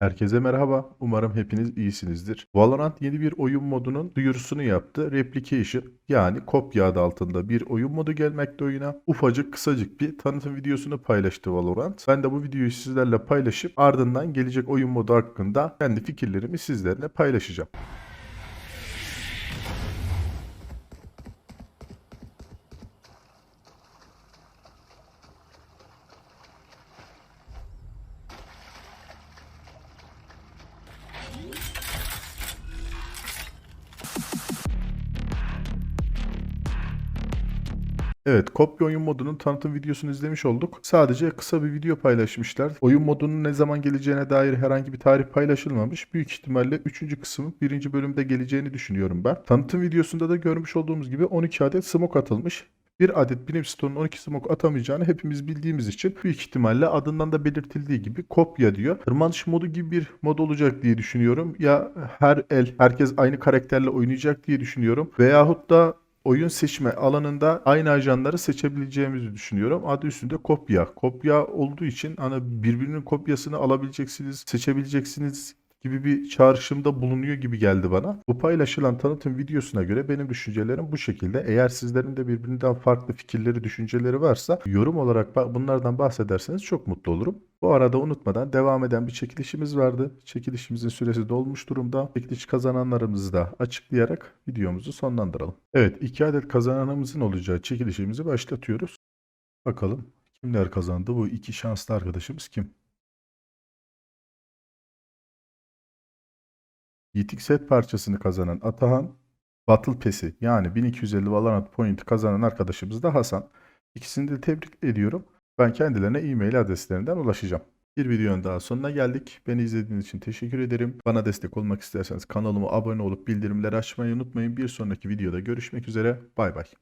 Herkese merhaba. Umarım hepiniz iyisinizdir. Valorant yeni bir oyun modunun duyurusunu yaptı. Replication yani kopya adı altında bir oyun modu gelmekte oyuna. Ufacık kısacık bir tanıtım videosunu paylaştı Valorant. Ben de bu videoyu sizlerle paylaşıp ardından gelecek oyun modu hakkında kendi fikirlerimi sizlerle paylaşacağım. Evet, kopya oyun modunun tanıtım videosunu izlemiş olduk. Sadece kısa bir video paylaşmışlar. Oyun modunun ne zaman geleceğine dair herhangi bir tarih paylaşılmamış. Büyük ihtimalle 3. kısmın 1. bölümde geleceğini düşünüyorum ben. Tanıtım videosunda da görmüş olduğumuz gibi 12 adet smoke atılmış. Bir adet Brimstone'un 12 smoke atamayacağını hepimiz bildiğimiz için büyük ihtimalle adından da belirtildiği gibi kopya diyor. Tırmanış modu gibi bir mod olacak diye düşünüyorum. Ya her el herkes aynı karakterle oynayacak diye düşünüyorum. Veyahut da oyun seçme alanında aynı ajanları seçebileceğimizi düşünüyorum. Adı üstünde kopya. Kopya olduğu için hani birbirinin kopyasını alabileceksiniz, seçebileceksiniz gibi bir çağrışımda bulunuyor gibi geldi bana. Bu paylaşılan tanıtım videosuna göre benim düşüncelerim bu şekilde. Eğer sizlerin de birbirinden farklı fikirleri, düşünceleri varsa yorum olarak bunlardan bahsederseniz çok mutlu olurum. Bu arada unutmadan devam eden bir çekilişimiz vardı. Çekilişimizin süresi dolmuş durumda. Çekiliş kazananlarımızı da açıklayarak videomuzu sonlandıralım. Evet, iki adet kazananımızın olacağı çekilişimizi başlatıyoruz. Bakalım kimler kazandı? Bu iki şanslı arkadaşımız kim? Yitik set parçasını kazanan Atahan, Battle Pass'i yani 1250 Valorant Point kazanan arkadaşımız da Hasan. İkisini de tebrik ediyorum. Ben kendilerine e-mail adreslerinden ulaşacağım. Bir videonun daha sonuna geldik. Beni izlediğiniz için teşekkür ederim. Bana destek olmak isterseniz kanalıma abone olup bildirimleri açmayı unutmayın. Bir sonraki videoda görüşmek üzere. Bay bay.